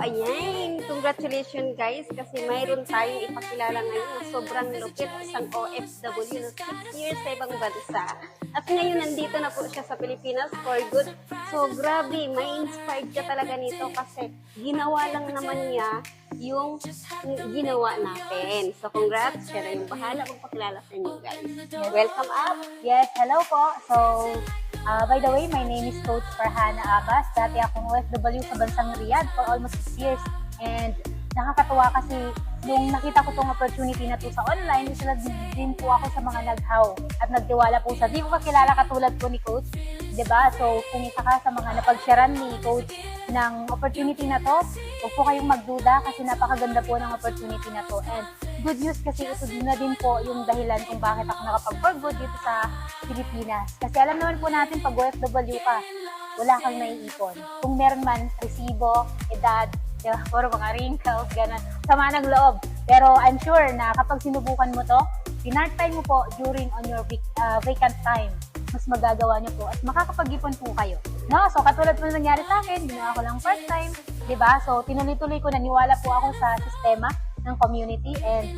ayan. Congratulations guys kasi mayroon tayong ipakilala ngayon sobrang lupit isang OFW na 6 years sa ibang bansa. At ngayon nandito na po siya sa Pilipinas for good. So grabe, may inspired ka talaga nito kasi ginawa lang naman niya yung ginawa natin. So congrats, siya na yung bahala magpakilala sa inyo guys. Welcome up! Yes, hello po. So, uh, by the way, my name is Coach Farhana Abbas. Dati akong OFW sa bansang Riyadh for almost 6 years. And nakakatuwa kasi nung nakita ko tong opportunity na to sa online, isa din po ako sa mga naghaw at nagtiwala po sa di ko kakilala katulad ko ni Coach. 'Di ba So, kung isa ka sa mga napagsiyaran ni Coach ng opportunity na to, huwag po kayong magduda kasi napakaganda po ng opportunity na to. And good news kasi ito din na din po yung dahilan kung bakit ako nakapag-for good dito sa Pilipinas. Kasi alam naman po natin pag OFW ka, wala kang naiipon. Kung meron man, resibo, edad, di ba? Puro mga wrinkles, gano'n. Sama ng loob. Pero I'm sure na kapag sinubukan mo to, pinart time mo po during on your uh, vacant time, mas magagawa niyo po at makakapag-ipon po kayo. No? So, katulad po ng nangyari sa akin, ginawa ko lang part-time, di ba? So, tinuloy-tuloy ko, naniwala po ako sa sistema ng community and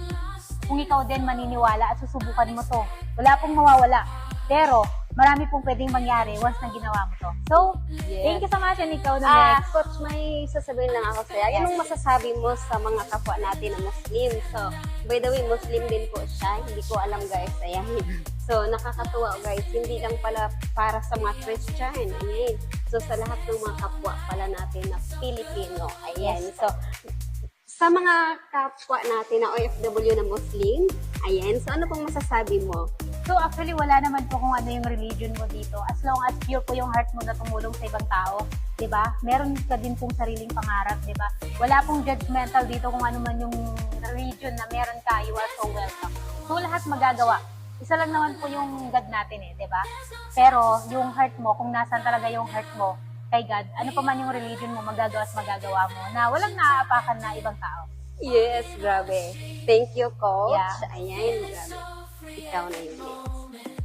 kung ikaw din maniniwala at susubukan mo to, wala pong mawawala. Pero, marami pong pwedeng mangyari once na ginawa mo to. So, Yes. thank you so much, and ikaw na Ah, next. Coach, may sasabihin lang ako sa'yo. Yes. Anong masasabi mo sa mga kapwa natin na Muslim? So, by the way, Muslim din po siya. Hindi ko alam, guys. Ayan. So, nakakatuwa, guys. Hindi lang pala para sa mga Christian. Ayan. So, sa lahat ng mga kapwa pala natin na Pilipino. Ayan. So, sa mga kapwa natin na OFW na Muslim, ayan. So, ano pong masasabi mo? So, actually, wala naman po kung ano yung religion mo dito. As long as pure po yung heart mo na tumulong sa ibang tao, di ba? Meron ka din pong sariling pangarap, di ba? Wala pong judgmental dito kung ano man yung religion na meron ka, you are so welcome. So, lahat magagawa. Isa lang naman po yung God natin eh, di ba? Pero, yung heart mo, kung nasan talaga yung heart mo kay God, ano pa man yung religion mo, magagawa at magagawa mo na walang naaapakan na ibang tao. Yes, grabe. Thank you, Coach. Yeah. Ayan, grabe. Ikaw na yun.